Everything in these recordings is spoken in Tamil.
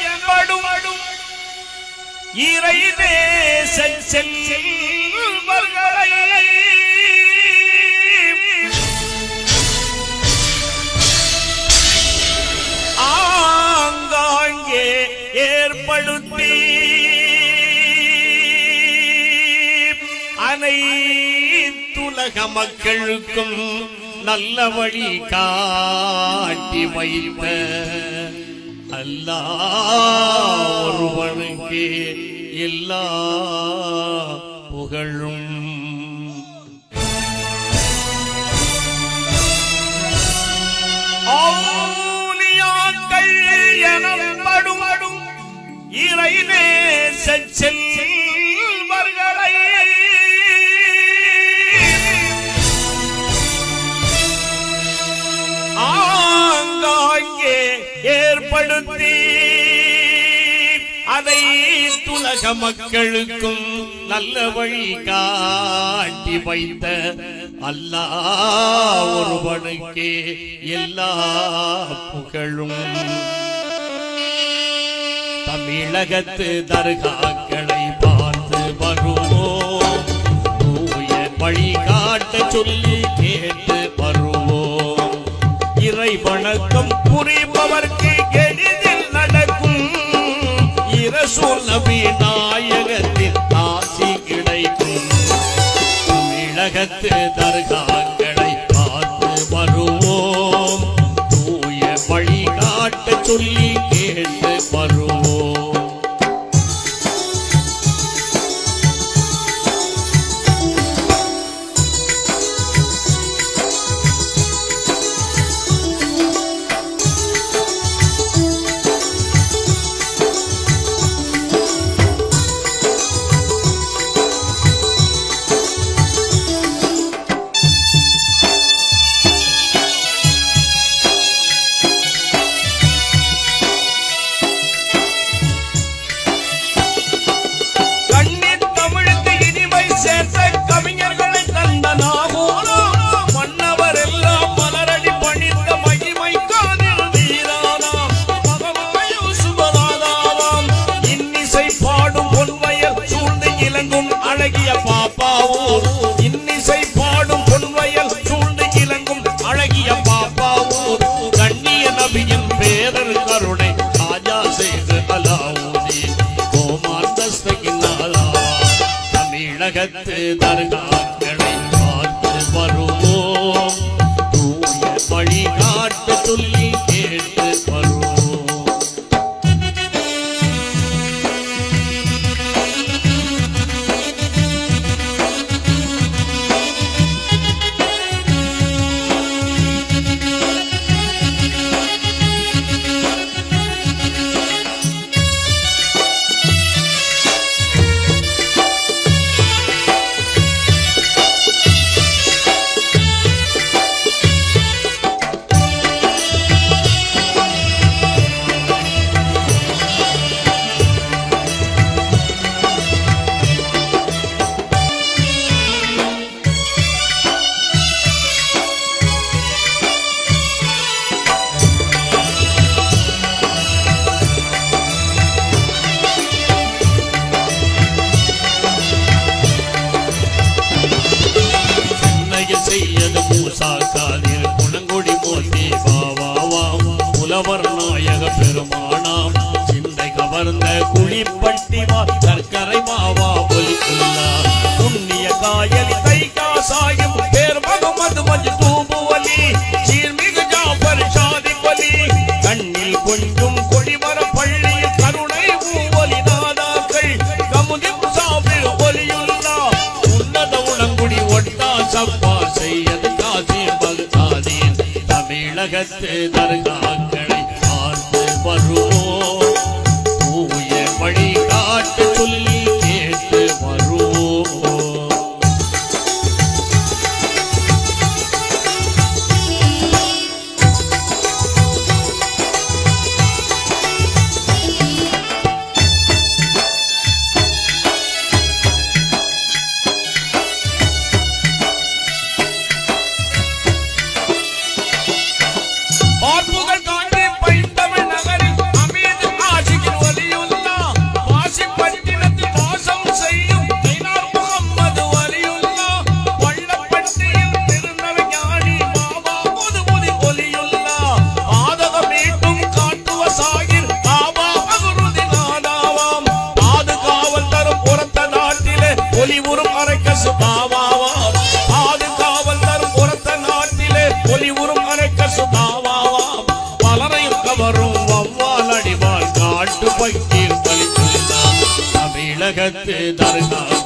எனப்படும் இறை தேச செல்வர்களை ஆங்காங்கே ஏற்படுத்தி அனைத்துலக மக்களுக்கும் நல்ல வழி காட்டி வைத்த அல்லாஹ் ஒருவனுக்கே எல்லா புகழும். அவுலியாக்கள் எனப்படும் இறை நேச ஏற்படுத்தி அதை துலக மக்களுக்கும் நல்ல வழி காட்டி வைத்த அல்லாஹ் ஒருவனுக்கே எல்லா புகழும். தமிழகத்து தர்காக்களை பார்த்து வருவோம். தூய வழிகாட்ட சொல்லி கேட்டு வருவோம். இறை வணக்கம் புரிபவர்க்கு தமிழகத்து கவர்ந்த வா சர்க்கரை மாவா ஒலிக்குள்ளா புண்ணிய காயலி கை காசாயும் பேர் மகமது மஜ் தூபுவலி சீர்மிகு ஜாபர் ஷாதி பலி கண்ணில் கொஞ்சம் கொடிமர பள்ளியில் கருணை ஊவலி நாதாக்கள் கமுதி ஒலியுள்ளா உன்னத உணங்குடி ஒட்டா சப்பா செய்யது காசி பகுதாதீன் தமிழகத்து தர்காக்களை பொலிவுறும் அரைக்கசு பாவாவார் பாதுகாவல் தரும் புறத்த நாட்டிலே பொலிவுறும் அரைக்கசு பாவாவாம் பலரையும் கவரும் வவ்வால் அடிவாள் காட்டு பக்கீர் தமிழகத்து தருகார்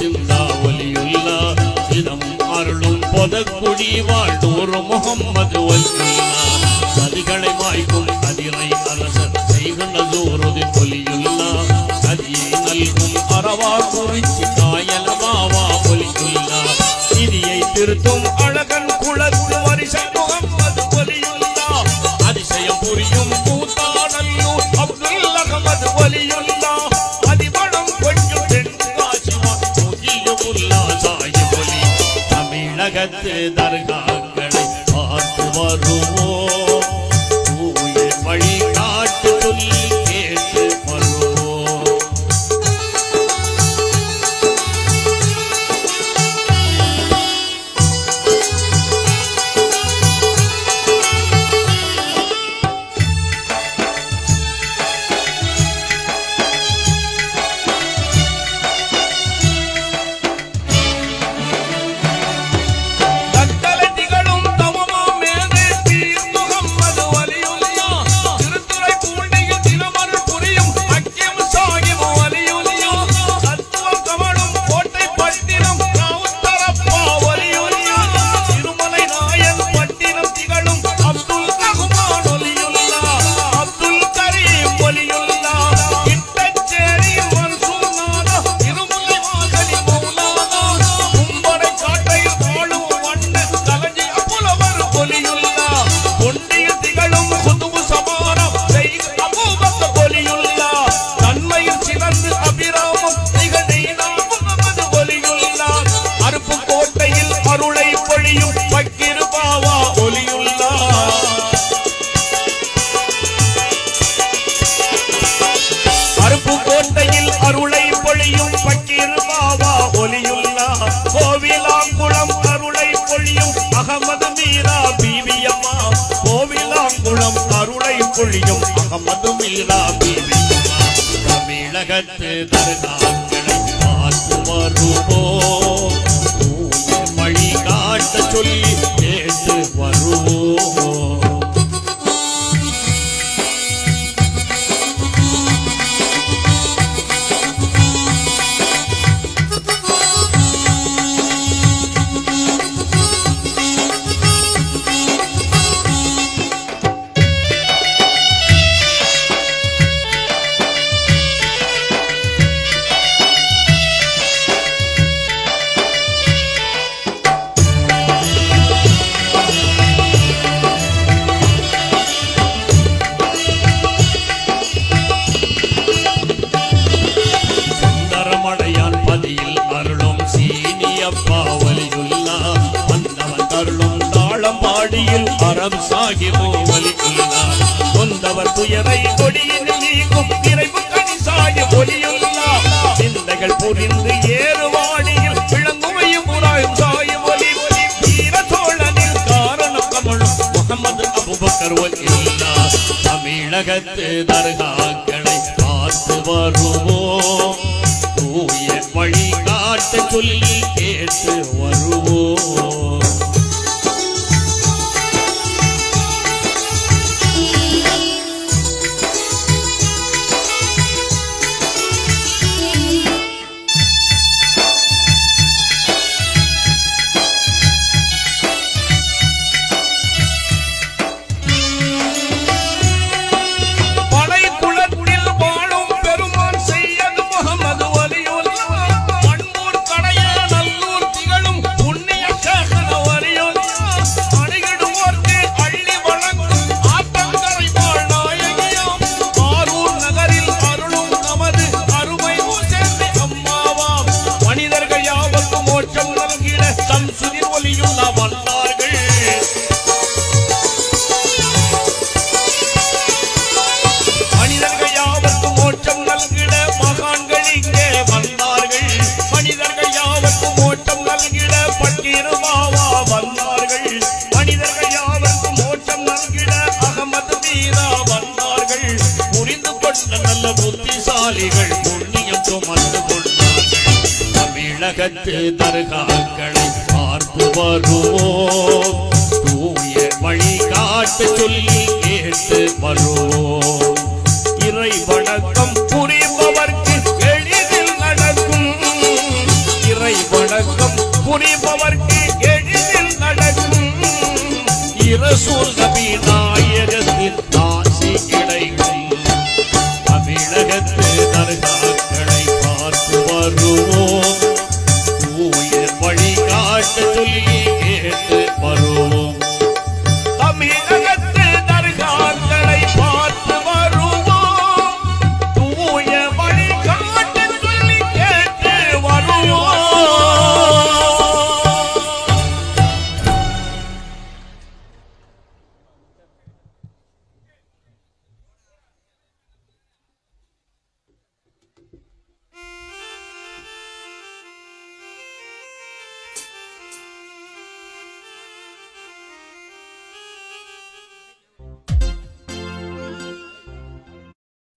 சிந்தா ஒலியுள்ளா தினம் அருளும் பொதக்குடி வாழ்ந்தோறும் முகம்மது ஒல்லினா மீது முல்லா சாயி ஒலி தமிழகத்து தர்காக்களை பார்த்து வரும். அகமது மீரா பீவியம்மா கோவிலாங்குளம் அருளை பொழியும் அகமது மீரா பீவியம்மா தமிழகத்து தருகாக சாகிபு ஒலியுள்ளா கொந்தவர் துயரை கொடியினில் நீக்கும் இறைவு கனி சாய ஒலியுள்ளா சிந்தைகள் புரிந்து ஏறுவாடியில் விளங்குவையும் உராயும் சாய ஒலி ஒலி வீர தோழனில் காரணம் கமழும் முகமது அபுபக்கர் ஒலியுள்ளா தமிழகத்து தர்காக்களை பார்த்து வருவோம் தூய வழிகாட்ட சொல்லி கேட்டு வருவோம் தர்காக்களை பார்த்து வருவோம் தூய வழிகாட்டு சொல்லி கேட்டு வருவோம் இறை வணக்கம் புரிபவர்க்கு எளிதில் நடக்கும். இறை வணக்கம் புரிபவர்க்கு எளிதில் நடக்கும். இரசூல் நபி நாயகர்